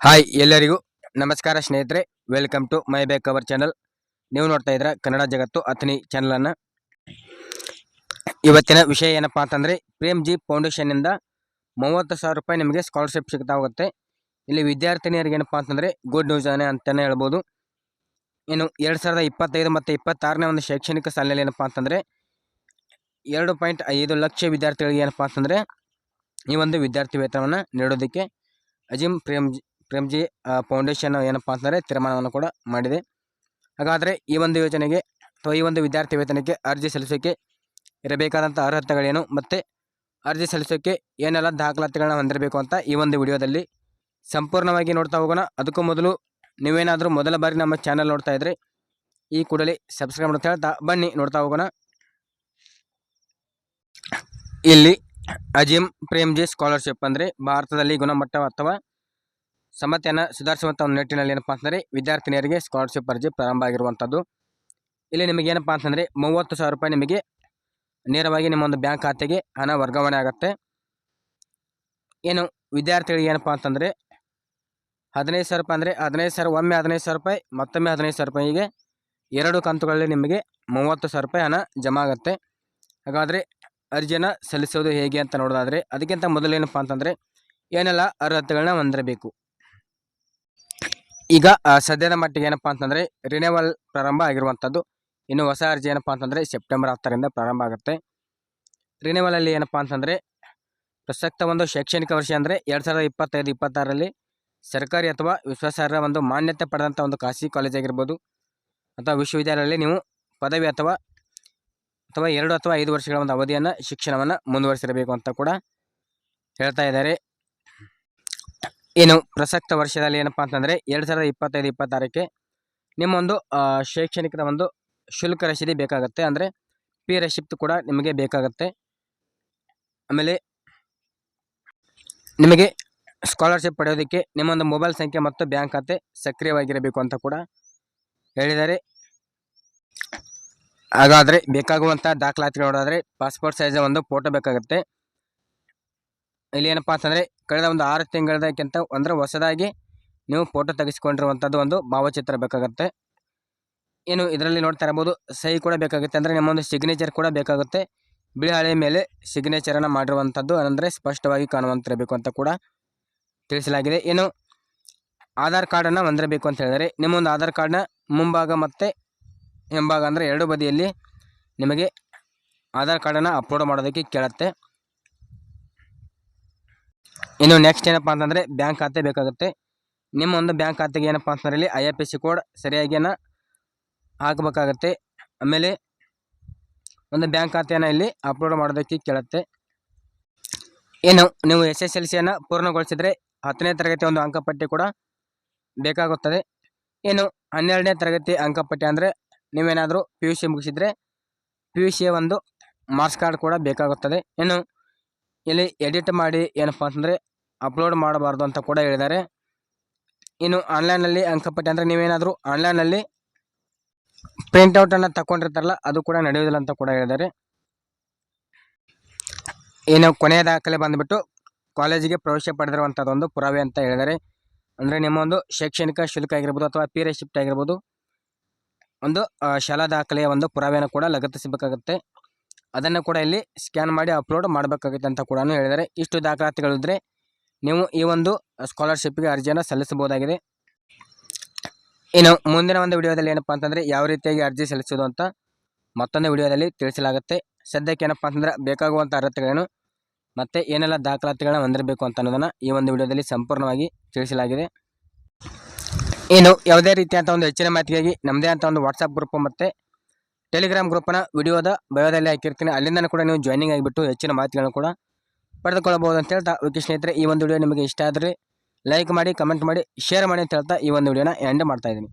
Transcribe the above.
Hi ಎಲ್ಲರಿಗೂ ನಮಸ್ಕಾರ ಸ್ನೇಹಿತರೆ ವೆಲ್ಕಮ್ ಟು ಮೈ ಬೇಕ್ ಅವರ್ ಚಾನಲ್ ನೀವು ನೋಡ್ತಾ ಇದ್ರ ಕನ್ನಡ ಜಗತ್ತು ಅಥಣಿ ಚಾನಲನ್ನು ಇವತ್ತಿನ ವಿಷಯ ಏನಪ್ಪಾ ಅಂತಂದರೆ ಪ್ರೇಮ್ ಜಿ ಫೌಂಡೇಶನ್ನಿಂದ ಮೂವತ್ತು ಸಾವಿರ ರೂಪಾಯಿ ನಿಮಗೆ ಸ್ಕಾಲರ್ಶಿಪ್ ಸಿಗ್ತಾ ಹೋಗುತ್ತೆ. ಇಲ್ಲಿ ವಿದ್ಯಾರ್ಥಿನಿಯರಿಗೆ ಏನಪ್ಪಾ ಅಂತಂದರೆ ಗುಡ್ ನ್ಯೂಸ್ ಅನೇ ಅಂತಲೇ ಹೇಳ್ಬೋದು. ಇನ್ನು ಎರಡು ಸಾವಿರದ ಇಪ್ಪತ್ತೈದು ಮತ್ತು ಇಪ್ಪತ್ತಾರನೇ ಒಂದು ಶೈಕ್ಷಣಿಕ ಸಾಲಿನಲ್ಲಿ ಏನಪ್ಪಾ ಅಂತಂದರೆ, ಎರಡು ಪಾಯಿಂಟ್ ಐದು ಲಕ್ಷ ವಿದ್ಯಾರ್ಥಿಗಳಿಗೆ ಏನಪ್ಪಾ ಅಂತಂದರೆ, ಈ ಒಂದು ವಿದ್ಯಾರ್ಥಿ ವೇತನವನ್ನು ನೀಡೋದಕ್ಕೆ ಅಜಿಮ್ ಪ್ರೇಮ್ ಜಿ ಪ್ರೇಮ್ಜಿ ಫೌಂಡೇಶನ್ ಏನಪ್ಪಾ ಅಂತಂದರೆ ತೀರ್ಮಾನವನ್ನು ಕೂಡ ಮಾಡಿದೆ. ಹಾಗಾದರೆ ಈ ಒಂದು ಯೋಜನೆಗೆ ಅಥವಾ ಈ ಒಂದು ವಿದ್ಯಾರ್ಥಿ ವೇತನಕ್ಕೆ ಅರ್ಜಿ ಸಲ್ಲಿಸೋಕ್ಕೆ ಇರಬೇಕಾದಂಥ ಅರ್ಹತೆಗಳೇನು ಮತ್ತು ಅರ್ಜಿ ಸಲ್ಲಿಸೋಕ್ಕೆ ಏನೆಲ್ಲ ದಾಖಲಾತಿಗಳನ್ನ ಹೊಂದಿರಬೇಕು ಅಂತ ಈ ಒಂದು ವಿಡಿಯೋದಲ್ಲಿ ಸಂಪೂರ್ಣವಾಗಿ ನೋಡ್ತಾ ಹೋಗೋಣ. ಅದಕ್ಕೂ ಮೊದಲು ನೀವೇನಾದರೂ ಮೊದಲ ಬಾರಿ ನಮ್ಮ ಚಾನಲ್ ನೋಡ್ತಾ ಇದ್ದರೆ ಈ ಕೂಡಲೇ ಸಬ್ಸ್ಕ್ರೈಬ್ ಮಾಡ್ತಾ ಹೇಳ್ತಾ ಬನ್ನಿ, ನೋಡ್ತಾ ಹೋಗೋಣ. ಇಲ್ಲಿ ಅಜಿಮ್ ಪ್ರೇಮ್ಜಿ ಸ್ಕಾಲರ್ಶಿಪ್ ಅಂದರೆ ಭಾರತದಲ್ಲಿ ಗುಣಮಟ್ಟ ಅಥವಾ ಸಮತೆಯನ್ನು ಸುಧಾರಿಸುವಂಥ ಒಂದು ನಿಟ್ಟಿನಲ್ಲಿ ಏನಪ್ಪ ಅಂತಂದರೆ ವಿದ್ಯಾರ್ಥಿನಿಯರಿಗೆ ಸ್ಕಾಲರ್ಶಿಪ್ ಅರ್ಜಿ ಪ್ರಾರಂಭ ಆಗಿರುವಂಥದ್ದು ಇಲ್ಲಿ ನಿಮಗೆ ಏನಪ್ಪ ಅಂತಂದರೆ ಮೂವತ್ತು ಸಾವಿರ ರೂಪಾಯಿ ನಿಮಗೆ ನೇರವಾಗಿ ನಿಮ್ಮ ಒಂದು ಬ್ಯಾಂಕ್ ಖಾತೆಗೆ ಹಣ ವರ್ಗಾವಣೆ ಆಗುತ್ತೆ. ಏನು ವಿದ್ಯಾರ್ಥಿಗಳಿಗೆ ಏನಪ್ಪ ಅಂತಂದರೆ ಹದಿನೈದು ಸಾವಿರ ರೂಪಾಯಿ ಅಂದರೆ ಹದಿನೈದು ಸಾವಿರ, ಒಮ್ಮೆ ಹದಿನೈದು ಸಾವಿರ ರೂಪಾಯಿ, ಮತ್ತೊಮ್ಮೆ ಹದಿನೈದು ಸಾವಿರ ರೂಪಾಯಿಗೆ ಎರಡು ಕಂತುಗಳಲ್ಲಿ ನಿಮಗೆ ಮೂವತ್ತು ಸಾವಿರ ರೂಪಾಯಿ ಹಣ ಜಮಾ ಆಗುತ್ತೆ. ಹಾಗಾದರೆ ಅರ್ಜಿಯನ್ನು ಸಲ್ಲಿಸೋದು ಹೇಗೆ ಅಂತ ನೋಡೋದಾದರೆ ಅದಕ್ಕಿಂತ ಮೊದಲೇನಪ್ಪ ಅಂತಂದರೆ ಏನೆಲ್ಲ ಅರ್ಹತೆಗಳನ್ನ ಹೊಂದಿರಬೇಕು. ಈಗ ಸದ್ಯದ ಮಟ್ಟಿಗೆ ಏನಪ್ಪ ಅಂತಂದರೆ ರಿನೇವಲ್ ಪ್ರಾರಂಭ ಆಗಿರುವಂಥದ್ದು, ಇನ್ನು ಹೊಸ ಅರ್ಜಿ ಏನಪ್ಪ ಅಂತಂದರೆ ಸೆಪ್ಟೆಂಬರ್ ಹತ್ತರಿಂದ ಪ್ರಾರಂಭ ಆಗುತ್ತೆ. ರಿನೇವಲಲ್ಲಿ ಏನಪ್ಪ ಅಂತಂದರೆ, ಪ್ರಸಕ್ತ ಒಂದು ಶೈಕ್ಷಣಿಕ ವರ್ಷ ಅಂದರೆ ಎರಡು ಸಾವಿರದ ಇಪ್ಪತ್ತೈದು, ಇಪ್ಪತ್ತಾರರಲ್ಲಿ ಸರ್ಕಾರಿ ಅಥವಾ ವಿಶ್ವಾಸಾರ್ಹ ಒಂದು ಮಾನ್ಯತೆ ಪಡೆದಂಥ ಒಂದು ಖಾಸಗಿ ಕಾಲೇಜ್ ಆಗಿರ್ಬೋದು, ಅಥವಾ ವಿಶ್ವವಿದ್ಯಾಲಯದಲ್ಲಿ ನೀವು ಪದವಿ ಅಥವಾ ಅಥವಾ ಎರಡು ಅಥವಾ ಐದು ವರ್ಷಗಳ ಒಂದು ಅವಧಿಯನ್ನು ಶಿಕ್ಷಣವನ್ನು ಮುಂದುವರಿಸಿರಬೇಕು ಅಂತ ಕೂಡ ಹೇಳ್ತಾ ಇದ್ದಾರೆ. ಇನ್ನು ಪ್ರಸಕ್ತ ವರ್ಷದಲ್ಲಿ ಏನಪ್ಪಾ ಅಂತಂದರೆ ಎರಡು ಸಾವಿರದ ಇಪ್ಪತ್ತೈದು, ಇಪ್ಪತ್ತಾರಕ್ಕೆ ನಿಮ್ಮೊಂದು ಶೈಕ್ಷಣಿಕದ ಒಂದು ಶುಲ್ಕ ರಶೀದಿ ಬೇಕಾಗುತ್ತೆ. ಅಂದರೆ ಪಿ ರೆಸಿಪ್ಟ್ ಕೂಡ ನಿಮಗೆ ಬೇಕಾಗುತ್ತೆ. ಆಮೇಲೆ ನಿಮಗೆ ಸ್ಕಾಲರ್ಶಿಪ್ ಪಡೆಯೋದಕ್ಕೆ ನಿಮ್ಮೊಂದು ಮೊಬೈಲ್ ಸಂಖ್ಯೆ ಮತ್ತು ಬ್ಯಾಂಕ್ ಖಾತೆ ಸಕ್ರಿಯವಾಗಿರಬೇಕು ಅಂತ ಕೂಡ ಹೇಳಿದ್ದಾರೆ. ಹಾಗಾದರೆ ಬೇಕಾಗುವಂಥ ದಾಖಲಾತಿ ನೋಡೋದಾದರೆ ಪಾಸ್ಪೋರ್ಟ್ ಸೈಜ್ ಒಂದು ಫೋಟೋ ಬೇಕಾಗುತ್ತೆ. ಇಲ್ಲಿ ಏನಪ್ಪ ಅಂತಂದರೆ, ಕಳೆದ ಒಂದು ಆರು ತಿಂಗಳದಕ್ಕಿಂತ ಅಂದರೆ ಹೊಸದಾಗಿ ನೀವು ಫೋಟೋ ತೆಗೆಸ್ಕೊಂಡಿರುವಂಥದ್ದು ಒಂದು ಭಾವಚಿತ್ರ ಬೇಕಾಗುತ್ತೆ. ಏನು ಇದರಲ್ಲಿ ನೋಡ್ತಾ ಇರ್ಬೋದು ಸಹಿ ಕೂಡ ಬೇಕಾಗುತ್ತೆ, ಅಂದರೆ ನಿಮ್ಮೊಂದು ಸಿಗ್ನೇಚರ್ ಕೂಡ ಬೇಕಾಗುತ್ತೆ. ಬಿಳಿ ಹಳೆಯ ಮೇಲೆ ಸಿಗ್ನೇಚರನ್ನು ಮಾಡಿರುವಂಥದ್ದು ಅಂದರೆ ಸ್ಪಷ್ಟವಾಗಿ ಕಾಣುವಂತಿರಬೇಕು ಅಂತ ಕೂಡ ತಿಳಿಸಲಾಗಿದೆ. ಏನು ಆಧಾರ್ ಕಾರ್ಡನ್ನು ಹೊಂದಿರಬೇಕು ಅಂತ ಹೇಳಿದರೆ, ನಿಮ್ಮೊಂದು ಆಧಾರ್ ಕಾರ್ಡ್ನ ಮುಂಭಾಗ ಮತ್ತು ಹಿಂಭಾಗ ಅಂದರೆ ಎರಡು ಬದಿಯಲ್ಲಿ ನಿಮಗೆ ಆಧಾರ್ ಕಾರ್ಡನ್ನು ಅಪ್ಲೋಡ್ ಮಾಡೋದಕ್ಕೆ ಕೇಳುತ್ತೆ. ಇನ್ನು ನೆಕ್ಸ್ಟ್ ಏನಪ್ಪ ಅಂತಂದರೆ ಬ್ಯಾಂಕ್ ಖಾತೆ ಬೇಕಾಗುತ್ತೆ. ನಿಮ್ಮ ಒಂದು ಬ್ಯಾಂಕ್ ಖಾತೆಗೆ ಏನಪ್ಪ ಅಂತಂದರೆ ಇಲ್ಲಿ I F S C code ಸರಿಯಾಗಿನ ಹಾಕಬೇಕಾಗತ್ತೆ. ಆಮೇಲೆ ಒಂದು ಬ್ಯಾಂಕ್ ಖಾತೆಯನ್ನು ಇಲ್ಲಿ ಅಪ್ಲೋಡ್ ಮಾಡೋದಕ್ಕೆ ಕೇಳುತ್ತೆ. ಏನು ನೀವು ಎಸ್ ಎಸ್ ಎಲ್ ಸಿಯನ್ನು ಪೂರ್ಣಗೊಳಿಸಿದರೆ ಹತ್ತನೇ ತರಗತಿ ಒಂದು ಅಂಕಪಟ್ಟಿ ಕೂಡ ಬೇಕಾಗುತ್ತದೆ. ಏನು ಹನ್ನೆರಡನೇ ತರಗತಿ ಅಂಕಪಟ್ಟಿ ಅಂದರೆ ನೀವೇನಾದರೂ ಪಿ ಯು ಸಿ ಮುಗಿಸಿದರೆ ಪಿ ಯು ಸಿಯ ಒಂದು ಮಾರ್ಕ್ಸ್ ಕಾರ್ಡ್ ಕೂಡ ಬೇಕಾಗುತ್ತದೆ. ಇನ್ನು ಇಲ್ಲಿ ಎಡಿಟ್ ಮಾಡಿ ಏನಪ್ಪ ಅಂತಂದರೆ ಅಪ್ಲೋಡ್ ಮಾಡಬಾರ್ದು ಅಂತ ಕೂಡ ಹೇಳಿದ್ದಾರೆ. ಇನ್ನು ಆನ್ಲೈನಲ್ಲಿ ಅಂಕಪಟ್ಟಿ ಅಂದರೆ ನೀವೇನಾದರೂ ಆನ್ಲೈನಲ್ಲಿ ಪ್ರಿಂಟೌಟನ್ನು ತಗೊಂಡಿರ್ತಾರಲ್ಲ ಅದು ಕೂಡ ನಡೆಯೋದಿಲ್ಲ ಅಂತ ಕೂಡ ಹೇಳಿದ್ದಾರೆ. ಏನು ಕೊನೆಯ ದಾಖಲೆ ಬಂದುಬಿಟ್ಟು ಕಾಲೇಜಿಗೆ ಪ್ರವೇಶ ಪಡೆದಿರುವಂಥದ್ದೊಂದು ಪುರಾವೆ ಅಂತ ಹೇಳಿದ್ದಾರೆ. ಅಂದರೆ ನಿಮ್ಮ ಒಂದು ಶೈಕ್ಷಣಿಕ ಶುಲ್ಕ ಆಗಿರ್ಬೋದು ಅಥವಾ ಪಿ ರೆಸಿಪ್ಟ್ ಆಗಿರ್ಬೋದು, ಒಂದು ಶಾಲಾ ದಾಖಲೆಯ ಒಂದು ಪುರಾವೆಯನ್ನು ಕೂಡ ಲಗತ್ತಿಸಬೇಕಾಗುತ್ತೆ. ಅದನ್ನು ಕೂಡ ಇಲ್ಲಿ ಸ್ಕ್ಯಾನ್ ಮಾಡಿ ಅಪ್ಲೋಡ್ ಮಾಡಬೇಕಾಗುತ್ತೆ ಅಂತ ಕೂಡ ಹೇಳಿದ್ದಾರೆ. ಇಷ್ಟು ದಾಖಲಾತಿಗಳಿದ್ದರೆ ನೀವು ಈ ಒಂದು ಸ್ಕಾಲರ್ಶಿಪ್ಗೆ ಅರ್ಜಿಯನ್ನು ಸಲ್ಲಿಸಬಹುದಾಗಿದೆ. ಇನ್ನು ಮುಂದಿನ ಒಂದು ವಿಡಿಯೋದಲ್ಲಿ ಏನಪ್ಪ ಅಂತಂದರೆ ಯಾವ ರೀತಿಯಾಗಿ ಅರ್ಜಿ ಸಲ್ಲಿಸೋದು ಅಂತ ಮತ್ತೊಂದು ವಿಡಿಯೋದಲ್ಲಿ ತಿಳಿಸಲಾಗುತ್ತೆ. ಸದ್ಯಕ್ಕೆ ಏನಪ್ಪ ಅಂತಂದರೆ ಬೇಕಾಗುವಂಥ ಅರ್ಹತೆಗಳೇನು ಮತ್ತು ಏನೆಲ್ಲ ದಾಖಲಾತಿಗಳನ್ನ ಹೊಂದಿರಬೇಕು ಅಂತ ಅನ್ನೋದನ್ನು ಈ ಒಂದು ವಿಡಿಯೋದಲ್ಲಿ ಸಂಪೂರ್ಣವಾಗಿ ತಿಳಿಸಲಾಗಿದೆ. ಇನ್ನು ಯಾವುದೇ ರೀತಿಯಾದಂಥ ಒಂದು ಹೆಚ್ಚಿನ ಮಾಹಿತಿಗಾಗಿ ನಮ್ಮದೇ ಅಂತ ಒಂದು ವಾಟ್ಸಪ್ ಗ್ರೂಪ್ ಮತ್ತು ಟೆಲಿಗ್ರಾಮ್ ಗ್ರೂಪನ್ನು ವಿಡಿಯೋದ ಬಯೋದಲ್ಲಿ ಹಾಕಿರ್ತೀನಿ. ಅಲ್ಲಿಂದ ಕೂಡ ನೀವು ಜಾಯ್ನಿಂಗ್ ಆಗಿಬಿಟ್ಟು ಹೆಚ್ಚಿನ ಮಾಹಿತಿಗಳನ್ನು ಕೂಡ ಪಡೆದುಕೊಳ್ಳಬಹುದು ಅಂತ ಹೇಳ್ತಾ ಓಕೆ ಸ್ನೇಹಿತರೆ, ಈ ಒಂದು ವಿಡಿಯೋ ನಿಮಗೆ ಇಷ್ಟ ಆದರೆ ಲೈಕ್ ಮಾಡಿ ಕಮೆಂಟ್ ಮಾಡಿ ಶೇರ್ ಮಾಡಿ ಅಂತ ಹೇಳ್ತಾ ಈ ಒಂದು ವಿಡಿಯೋನ ಎಂಡ್ ಮಾಡ್ತಾ ಇದ್ದೀನಿ.